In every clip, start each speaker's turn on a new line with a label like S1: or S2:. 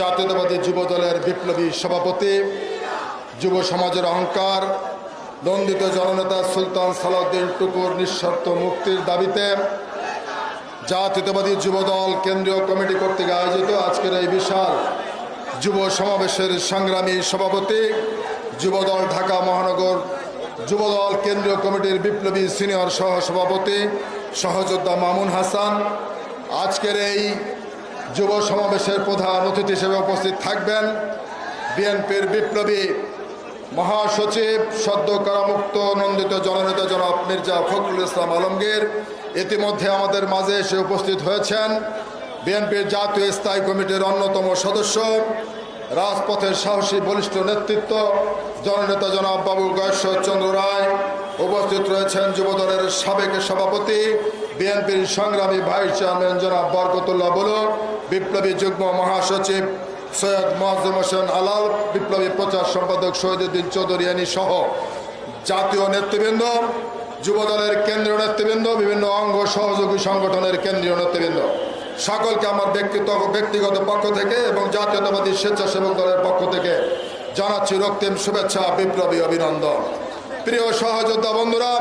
S1: জাতীয়তাবাদী যুব দলের বিপ্লবী সভাপতি, যুব সমাজের অহংকার নন্দিত জননেতা সুলতান সালাউদ্দিন টুকুর নিঃশর্ত মুক্তির দাবিতে জাতীয়তাবাদী যুব দল কেন্দ্রীয় কমিটি কর্তৃক আয়োজিত আজকের এই বিশাল যুব সমাবেশের সংগ্রামী সভাপতি, যুবদল ঢাকা মহানগর যুবদল কেন্দ্রীয় কমিটির বিপ্লবী সিনিয়র সহ সভাপতি সহযোদ্ধা মামুন হাসান। আজকের এই যুব সমাবেশের প্রধান অতিথি হিসেবে উপস্থিত থাকবেন বিএনপির বিপ্লবী মহাসচিব সদ্য কারামুক্ত নন্দিত জননেতা জনাব মির্জা ফখরুল ইসলাম আলমগীর। ইতিমধ্যে আমাদের মাঝে এসে উপস্থিত হয়েছেন বিএনপির জাতীয় স্থায়ী কমিটির অন্যতম সদস্য, রাজপথের সাহসী বলিষ্ঠ নেতৃত্ব, জননেতা জনাব বাবু গয়েশ্বর চন্দ্র রায়। উপস্থিত রয়েছেন যুবদলের সাবেক সভাপতি, বিএনপির সংগ্রামী ভাইস চেয়ারম্যান জনাব বরকতুল্লাহ বলু বিপ্লবী যুগ্ম মহাসচিব সৈয়দ মহাজুম হোসেন আলাল বিপ্লবী প্রচার সম্পাদক শহীদুদ্দিন চৌধুরিয়ানি সহ জাতীয় নেতৃবৃন্দ, যুবদলের কেন্দ্রীয় নেতৃবৃন্দ, বিভিন্ন অঙ্গ সহযোগী সংগঠনের কেন্দ্রীয় নেতৃবৃন্দ। সকলকে আমার ব্যক্তিগত ব্যক্তিগত পক্ষ থেকে এবং জাতীয়তাবাদী স্বেচ্ছাসেবক দলের পক্ষ থেকে জানাচ্ছি রক্তিম শুভেচ্ছা, বিপ্লবী অভিনন্দন। প্রিয় সহযোদ্ধা বন্ধুরা,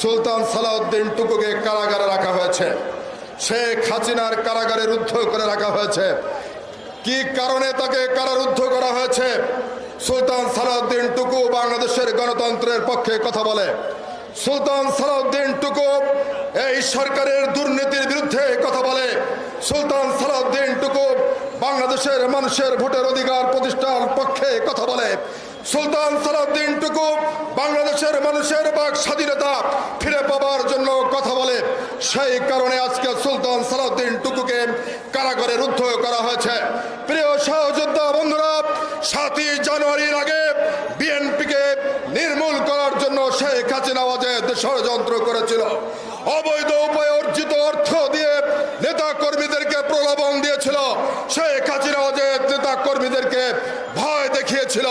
S1: সুলতান সালাউদ্দিন টুকুকে কারাগারে রাখা হয়েছে। শেখ হাসিনার কারাগারে রুদ্ধ করে রাখা হয়েছে। কি কারণে তাকে কারারুদ্ধ করা হয়েছে? সুলতান সালাউদ্দিন টুকু বাংলাদেশের গণতন্ত্রের পক্ষে কথা বলে। সুলতান সালাউদ্দিন টুকু এই সরকারের দুর্নীতির বিরুদ্ধে কথা বলে। সুলতান সালাউদ্দিন টুকু বাংলাদেশের মানুষের ভোটের অধিকার প্রতিষ্ঠার পক্ষে কথা বলে। সুলতান সালাউদ্দিন টুকু বাংলাদেশের মানুষের বাক স্বাধীনতা ফিরে পাবার জন্য কথা বলে। সেই কারণে আজকে সুলতান সালাউদ্দিন টুকুকে কারাগারে রুদ্ধ করা হয়েছে। প্রিয় সহযোদ্ধা বন্ধুরা, সাতই জানুয়ারির আগে বিএনপিকে নির্মূল করার জন্য শেখ হাসিনা ওয়াজেদ ষড়যন্ত্র করেছিল। অবৈধ উপায়ে অর্জিত অর্থ দিয়ে নেতা কর্মীদেরকে প্রলোভন দিয়েছিল। শেখ হাসিনা ওয়াজেদ নেতা কর্মীদেরকে ভয় দেখিয়েছিল,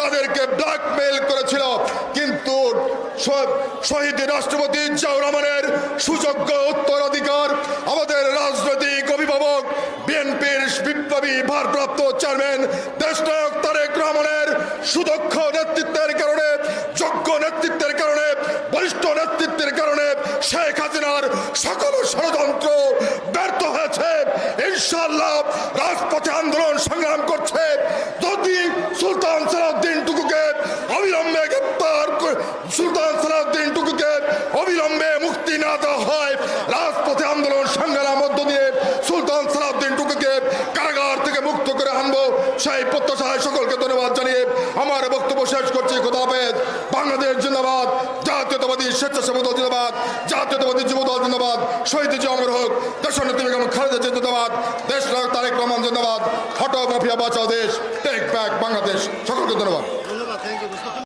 S1: তাদেরকে ব্ল্যাকমেইল করেছিল। কিন্তু শহীদ রাষ্ট্রপতি জিয়াউর রহমানের সুযোগ্য উত্তরাধিকার, আমাদের রাজনৈতিক অভিভাবক, বিএনপির বিপ্লবী ভারপ্রাপ্ত চেয়ারম্যান, দেশনায়ক তারেক রহমানের সুদক্ষ নেতৃত্বের কারণে, যোগ্য নেতৃত্বের কারণে বরিষ্ঠ নেতৃত্বের কারণে শেখ হাসিনার সকল ষড়যন্ত্র ব্যর্থ না দেওয়া হয় রাজপথে আন্দোলন সংগ্রামের মধ্য দিয়ে সুলতান সালাউদ্দিন টুকুকে কারাগার থেকে মুক্ত করে আনব। সেই প্রত্যাশায় সকলকে ধন্যবাদ জানিয়ে আমার বক্তব্য শেষ করছি। খোদা বাংলাদেশ জিন্দাবাদ। জাতীয়তাবাদী স্বেচ্ছাসেবক দল জিন্দাবাদ। জাতীয়তাবাদী যুব দল জিন্দাবাদ। শহীদ জি অমর হোক, দেশনেত্রী বেগম খালেদা জিন্দাবাদ। দেশ তারেক রহমান জিন্দাবাদ। হটো মাফিয়া বাঁচাও দেশ। Take back Bangladesh. সকলকে ধন্যবাদ।